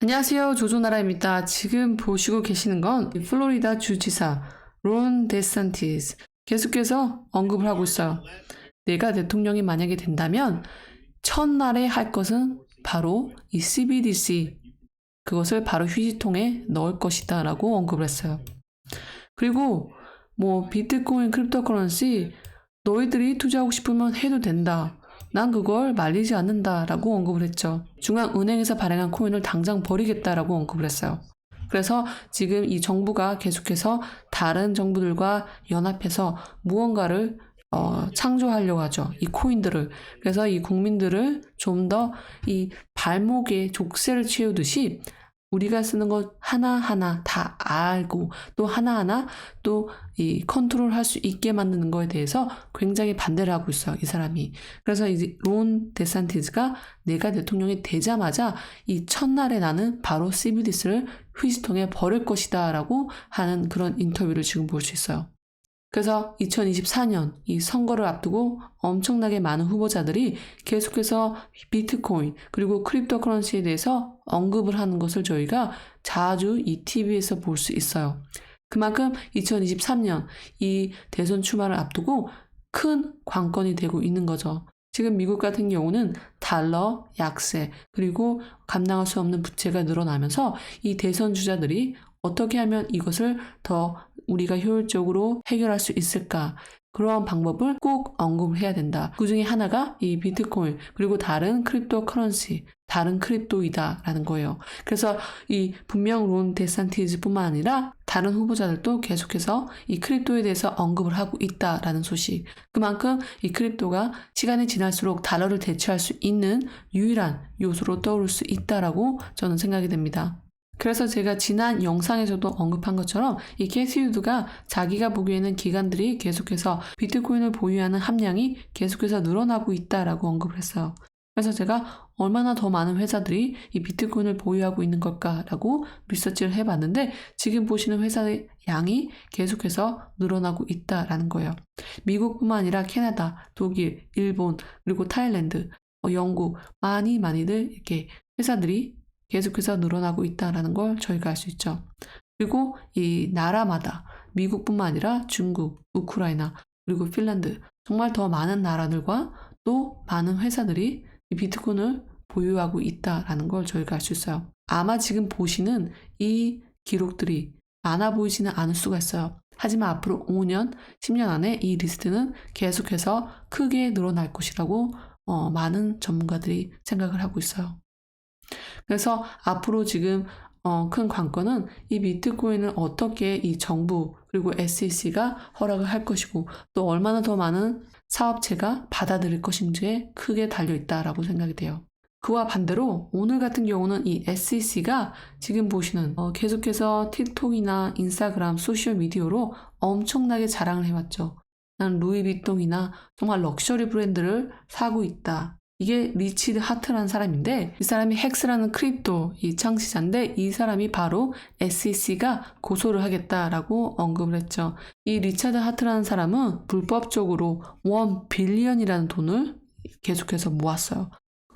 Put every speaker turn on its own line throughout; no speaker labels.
안녕하세요. 조조나라입니다. 지금 보시고 계시는 건 플로리다 주지사 론 데산티스 계속해서 언급을 하고 있어요. 내가 대통령이 만약에 된다면 첫날에 할 것은 바로 이 CBDC 그것을 바로 휴지통에 넣을 것이다 라고 언급을 했어요. 그리고 뭐 비트코인 크립토커런시 너희들이 투자하고 싶으면 해도 된다. 난 그걸 말리지 않는다라고 언급을 했죠. 중앙은행에서 발행한 코인을 당장 버리겠다라고 언급을 했어요. 그래서 지금 이 정부가 계속해서 다른 정부들과 연합해서 무언가를 어, 창조하려고 하죠. 이 코인들을. 그래서 이 국민들을 좀 더 이 발목에 족쇄를 채우듯이 우리가 쓰는 것 하나하나 다 알고 또 하나하나 또 이 컨트롤 할 수 있게 만드는 거에 대해서 굉장히 반대를 하고 있어요. 이 사람이. 그래서 이제 론 데산티즈가 내가 대통령이 되자마자 이 첫날에 나는 바로 CBDC를 휴지통에 버릴 것이다 라고 하는 그런 인터뷰를 지금 볼 수 있어요. 그래서 2024년 이 선거를 앞두고 엄청나게 많은 후보자들이 계속해서 비트코인 그리고 크립토 커런시에 대해서 언급을 하는 것을 저희가 자주 이 TV에서 볼 수 있어요. 그만큼 2023년 이 대선 출마를 앞두고 큰 관건이 되고 있는 거죠. 지금 미국 같은 경우는 달러 약세 그리고 감당할 수 없는 부채가 늘어나면서 이 대선 주자들이 어떻게 하면 이것을 더 우리가 효율적으로 해결할 수 있을까? 그러한 방법을 꼭 언급을 해야 된다. 그 중에 하나가 이 비트코인, 그리고 다른 크립토 커런시, 다른 크립토이다라는 거예요. 그래서 이 분명 론 데산티즈 뿐만 아니라 다른 후보자들도 계속해서 이 크립토에 대해서 언급을 하고 있다라는 소식. 그만큼 이 크립토가 시간이 지날수록 달러를 대체할 수 있는 유일한 요소로 떠오를 수 있다라고 저는 생각이 됩니다. 그래서 제가 지난 영상에서도 언급한 것처럼 이 캐시우드가 자기가 보기에는 기관들이 계속해서 비트코인을 보유하는 함량이 계속해서 늘어나고 있다라고 언급을 했어요. 그래서 제가 얼마나 더 많은 회사들이 이 비트코인을 보유하고 있는 걸까라고 리서치를 해봤는데 지금 보시는 회사의 양이 계속해서 늘어나고 있다라는 거예요. 미국뿐만 아니라 캐나다, 독일, 일본, 그리고 타일랜드, 어, 영국 많이 많이들 이렇게 회사들이 계속해서 늘어나고 있다라는 걸 저희가 알 수 있죠. 그리고 이 나라마다 미국뿐만 아니라 중국, 우크라이나, 그리고 핀란드 정말 더 많은 나라들과 또 많은 회사들이 이 비트코인을 보유하고 있다라는 걸 저희가 알 수 있어요. 아마 지금 보시는 이 기록들이 많아 보이지는 않을 수가 있어요. 하지만 앞으로 5년, 10년 안에 이 리스트는 계속해서 크게 늘어날 것이라고 어, 많은 전문가들이 생각을 하고 있어요. 그래서 앞으로 지금 어, 큰 관건은 이 비트코인을 어떻게 이 정부 그리고 SEC가 허락을 할 것이고 또 얼마나 더 많은 사업체가 받아들일 것인지에 크게 달려 있다라고 생각이 돼요. 그와 반대로 오늘 같은 경우는 이 SEC가 지금 보시는 어, 계속해서 틱톡이나 인스타그램, 소셜 미디어로 엄청나게 자랑을 해왔죠. 난 루이비통이나 정말 럭셔리 브랜드를 사고 있다. 이게 리치드 하트라는 사람인데 이 사람이 헥스라는 크립토 이 창시자인데 이 사람이 바로 SEC가 고소를 하겠다라고 언급을 했죠. 이 리차드 하트라는 사람은 불법적으로 원 빌리언이라는 돈을 계속해서 모았어요.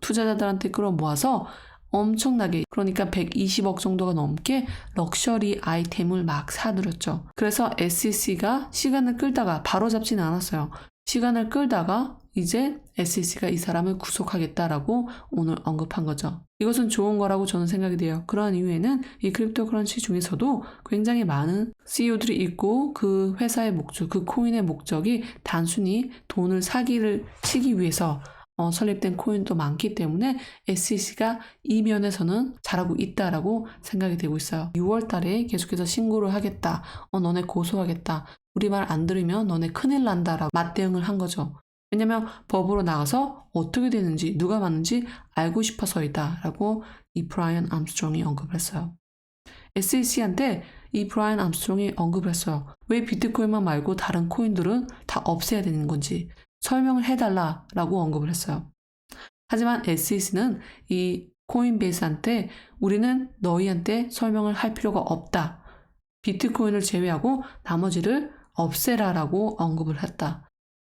투자자들한테 끌어모아서 엄청나게 그러니까 120억 정도가 넘게 럭셔리 아이템을 막 사들였죠. 그래서 SEC가 시간을 끌다가 바로 잡지는 않았어요. 시간을 끌다가 이제 SEC가 이 사람을 구속하겠다라고 오늘 언급한 거죠. 이것은 좋은 거라고 저는 생각이 돼요. 그러한 이유에는 이 크립토 크런치 중에서도 굉장히 많은 CEO들이 있고 그 회사의 목적, 그 코인의 목적이 단순히 돈을 사기를 치기 위해서 어, 설립된 코인도 많기 때문에 SEC가 이 면에서는 잘하고 있다라고 생각이 되고 있어요. 6월 달에 계속해서 신고를 하겠다. 어, 너네 고소하겠다. 우리 말 안 들으면 너네 큰일 난다라고 맞대응을 한 거죠. 왜냐면 법으로 나가서 어떻게 되는지 누가 맞는지 알고 싶어서이다 라고 이 브라이언 암스트롱이 언급을 했어요. SEC한테 이 브라이언 암스트롱이 언급을 했어요. 왜 비트코인만 말고 다른 코인들은 다 없애야 되는 건지 설명을 해달라 라고 언급을 했어요. 하지만 SEC는 이 코인베이스한테 우리는 너희한테 설명을 할 필요가 없다. 비트코인을 제외하고 나머지를 없애라라고 언급을 했다.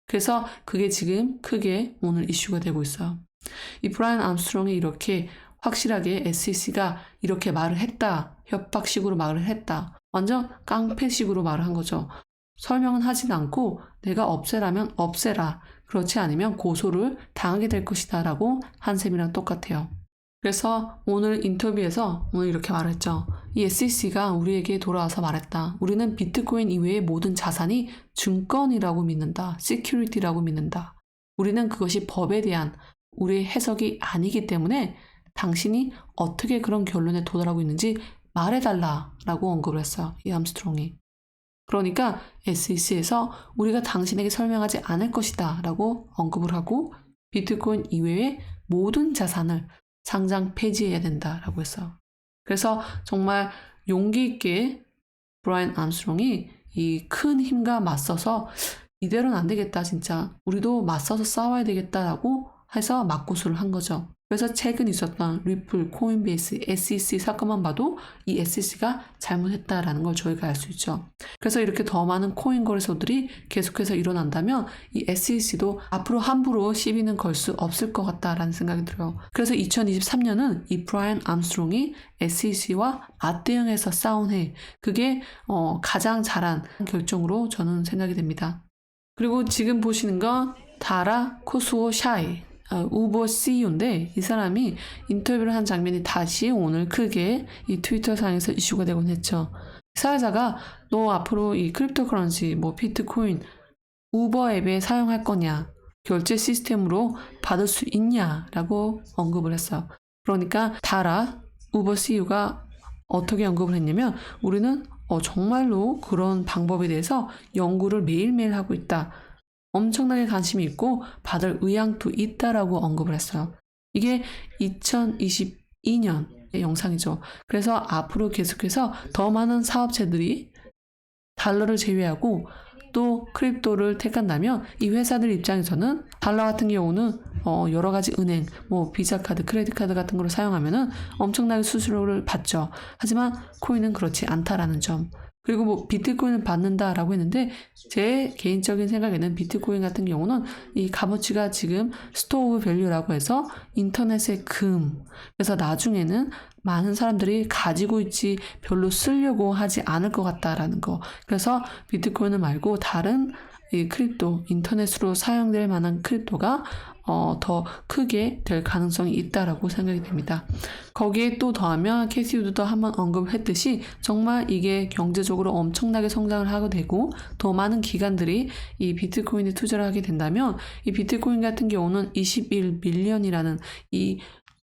그래서 그게 지금 크게 오늘 이슈가 되고 있어요. 이 브라이언 암스트롱이 이렇게 확실하게 SEC가 이렇게 말을 했다. 협박식으로 말을 했다. 완전 깡패식으로 말을 한 거죠. 설명은 하진 않고 내가 없애라면 없애라. 그렇지 않으면 고소를 당하게 될 것이다. 라고 한 셈이랑 똑같아요. 그래서 오늘 인터뷰에서 오늘 이렇게 말했죠. 이 SEC가 우리에게 돌아와서 말했다. 우리는 비트코인 이외의 모든 자산이 증권이라고 믿는다. 시큐리티라고 믿는다. 우리는 그것이 법에 대한 우리의 해석이 아니기 때문에 당신이 어떻게 그런 결론에 도달하고 있는지 말해달라라고 언급을 했어요. 이 암스트롱이. 그러니까 SEC에서 우리가 당신에게 설명하지 않을 것이다 라고 언급을 하고 비트코인 이외의 모든 자산을 상장 폐지해야 된다 라고 했어요. 그래서 정말 용기 있게 브라이언 암스트롱이 이 큰 힘과 맞서서 이대로는 안 되겠다 진짜 우리도 맞서서 싸워야 되겠다라고 해서 맞고수를 한 거죠. 그래서 최근 있었던 리플, 코인베이스, SEC 사건만 봐도 이 SEC가 잘못했다라는 걸 저희가 알 수 있죠. 그래서 이렇게 더 많은 코인 거래소들이 계속해서 일어난다면 이 SEC도 앞으로 함부로 시비는 걸 수 없을 것 같다라는 생각이 들어요. 그래서 2023년은 이 브라이언 암스트롱이 SEC와 맞대응해서 싸운 해 그게 어, 가장 잘한 결정으로 저는 생각이 됩니다. 그리고 지금 보시는 건 다라 코스오 샤이 어, 우버 CEO인데 이 사람이 인터뷰를 한 장면이 다시 오늘 크게 이 트위터 상에서 이슈가 되곤 했죠. 사회자가 너 앞으로 이 크립토 커런시 뭐 비트코인 우버 앱에 사용할 거냐 결제 시스템으로 받을 수 있냐라고 언급을 했어요. 그러니까 다라 우버 CEO가 어떻게 언급을 했냐면 우리는 어, 정말로 그런 방법에 대해서 연구를 매일매일 하고 있다. 엄청나게 관심이 있고 받을 의향도 있다라고 언급을 했어요. 이게 2022년의 영상이죠. 그래서 앞으로 계속해서 더 많은 사업체들이 달러를 제외하고 또 크립토를 택한다면 이 회사들 입장에서는 달러 같은 경우는 어 여러 가지 은행, 뭐 비자 카드, 크레딧 카드 같은 걸 사용하면은 엄청나게 수수료를 받죠. 하지만 코인은 그렇지 않다라는 점. 그리고 뭐 비트코인을 받는다라고 했는데 제 개인적인 생각에는 비트코인 같은 경우는 이 값어치가 지금 스토어 오브 밸류라고 해서 인터넷의 금. 그래서 나중에는 많은 사람들이 가지고 있지 별로 쓰려고 하지 않을 것 같다라는 거. 그래서 비트코인을 말고 다른 이 크립토, 인터넷으로 사용될 만한 크립토가 어, 더 크게 될 가능성이 있다라고 생각이 됩니다. 거기에 또 더하면 캐시 우드도 한번 언급했듯이 정말 이게 경제적으로 엄청나게 성장을 하게 되고 더 많은 기관들이 이 비트코인에 투자를 하게 된다면 이 비트코인 같은 경우는 21 밀리언이라는 이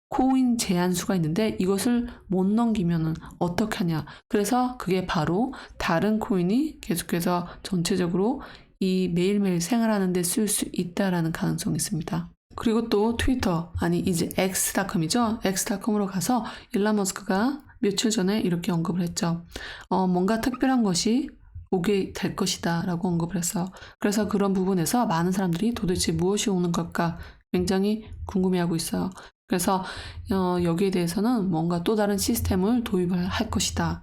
코인 제한 수가 있는데 이것을 못 넘기면은 어떻게 하냐. 그래서 그게 바로 다른 코인이 계속해서 전체적으로 이 매일매일 생활하는데 쓸 수 있다라는 가능성이 있습니다. 그리고 또 트위터, 아니 이제 X닷컴이죠. X닷컴으로 가서 일론 머스크가 며칠 전에 이렇게 언급을 했죠. 어, 뭔가 특별한 것이 오게 될 것이다 라고 언급을 했어요. 그래서 그런 부분에서 많은 사람들이 도대체 무엇이 오는 걸까 굉장히 궁금해하고 있어요. 그래서 어, 여기에 대해서는 뭔가 또 다른 시스템을 도입을 할 것이다.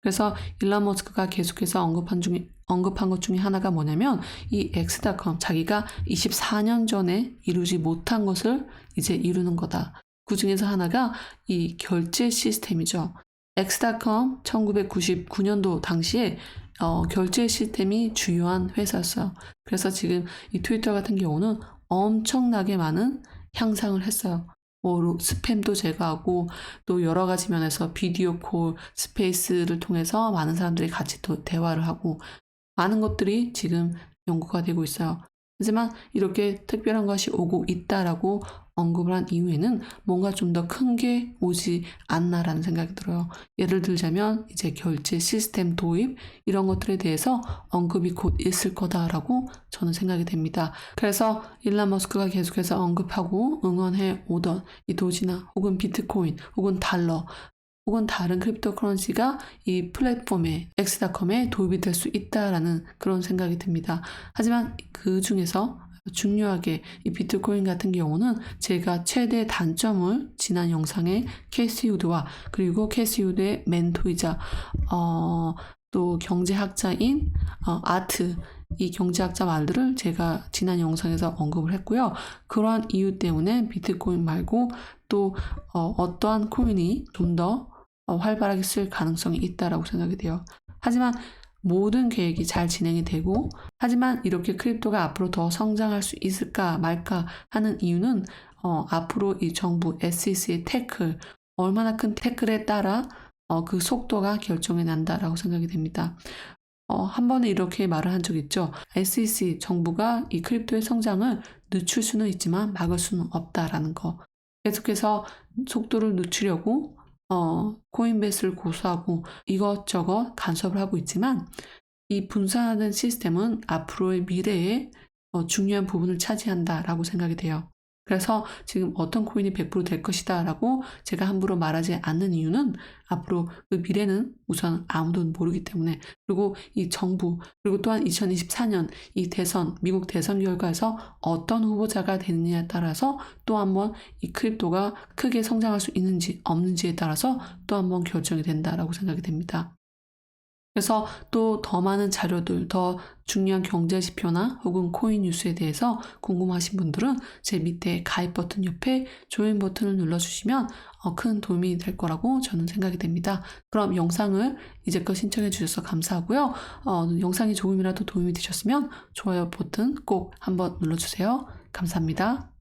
그래서 일론 머스크가 계속해서 언급한 중에 언급한 것 중에 하나가 뭐냐면 이 X닷컴 자기가 24년 전에 이루지 못한 것을 이제 이루는 거다. 그 중에서 하나가 이 결제 시스템이죠. X닷컴 1999년도 당시에 어, 결제 시스템이 주요한 회사였어요. 그래서 지금 이 트위터 같은 경우는 엄청나게 많은 향상을 했어요. 뭐 로- 스팸도 제거하고 또 여러 가지 면에서 비디오 콜, 스페이스를 통해서 많은 사람들이 같이 또 대화를 하고 많은 것들이 지금 연구가 되고 있어요. 하지만 이렇게 특별한 것이 오고 있다라고 언급을 한 이후에는 뭔가 좀 더 큰 게 오지 않나라는 생각이 들어요. 예를 들자면 이제 결제 시스템 도입 이런 것들에 대해서 언급이 곧 있을 거다라고 저는 생각이 됩니다. 그래서 일론 머스크가 계속해서 언급하고 응원해 오던 이 도지나 혹은 비트코인 혹은 달러 혹은 다른 크립토 커런시가 이 플랫폼에 엑스닷컴에 도입이 될 수 있다라는 그런 생각이 듭니다. 하지만 그 중에서 중요하게 이 비트코인 같은 경우는 제가 최대 단점을 지난 영상에 우드와 그리고 우드의 멘토이자 어, 또 경제학자인 어, 아트 이 경제학자 말들을 제가 지난 영상에서 언급을 했고요. 그러한 이유 때문에 비트코인 말고 또 어, 떠한 코인이 좀더 어, 활발하게 쓸 가능성이 있다라고 생각이 돼요. 하지만 모든 계획이 잘 진행이 되고 하지만 이렇게 크립토가 앞으로 더 성장할 수 있을까 말까 하는 이유는 어, 앞으로 이 정부 SEC의 태클 얼마나 큰 태클에 따라 어, 그 속도가 결정이 난다라고 생각이 됩니다. 어, 한 번에 이렇게 말을 한 적 있죠. SEC 정부가 이 크립토의 성장을 늦출 수는 있지만 막을 수는 없다라는 거. 계속해서 속도를 늦추려고 어, 코인베이스를 고수하고 이것저것 간섭을 하고 있지만 이 분산화된 시스템은 앞으로의 미래에 어, 중요한 부분을 차지한다라고 생각이 돼요. 그래서 지금 어떤 코인이 100%될 것이다 라고 제가 함부로 말하지 않는 이유는 앞으로 그 미래는 우선 아무도 모르기 때문에 그리고 이 정부 그리고 또한 2024년 이 대선 미국 대선 결과에서 어떤 후보자가 되느냐에 따라서 또 한번 이 크립토가 크게 성장할 수 있는지 없는지에 따라서 또 한번 결정이 된다라고 생각이 됩니다. 그래서 또 더 많은 자료들, 더 중요한 경제 지표나 혹은 코인 뉴스에 대해서 궁금하신 분들은 제 밑에 가입 버튼 옆에 조인 버튼을 눌러주시면 어, 큰 도움이 될 거라고 저는 생각이 됩니다. 그럼 영상을 이제껏 신청해 주셔서 감사하고요. 어, 영상이 조금이라도 도움이 되셨으면 좋아요 버튼 꼭 한번 눌러주세요. 감사합니다.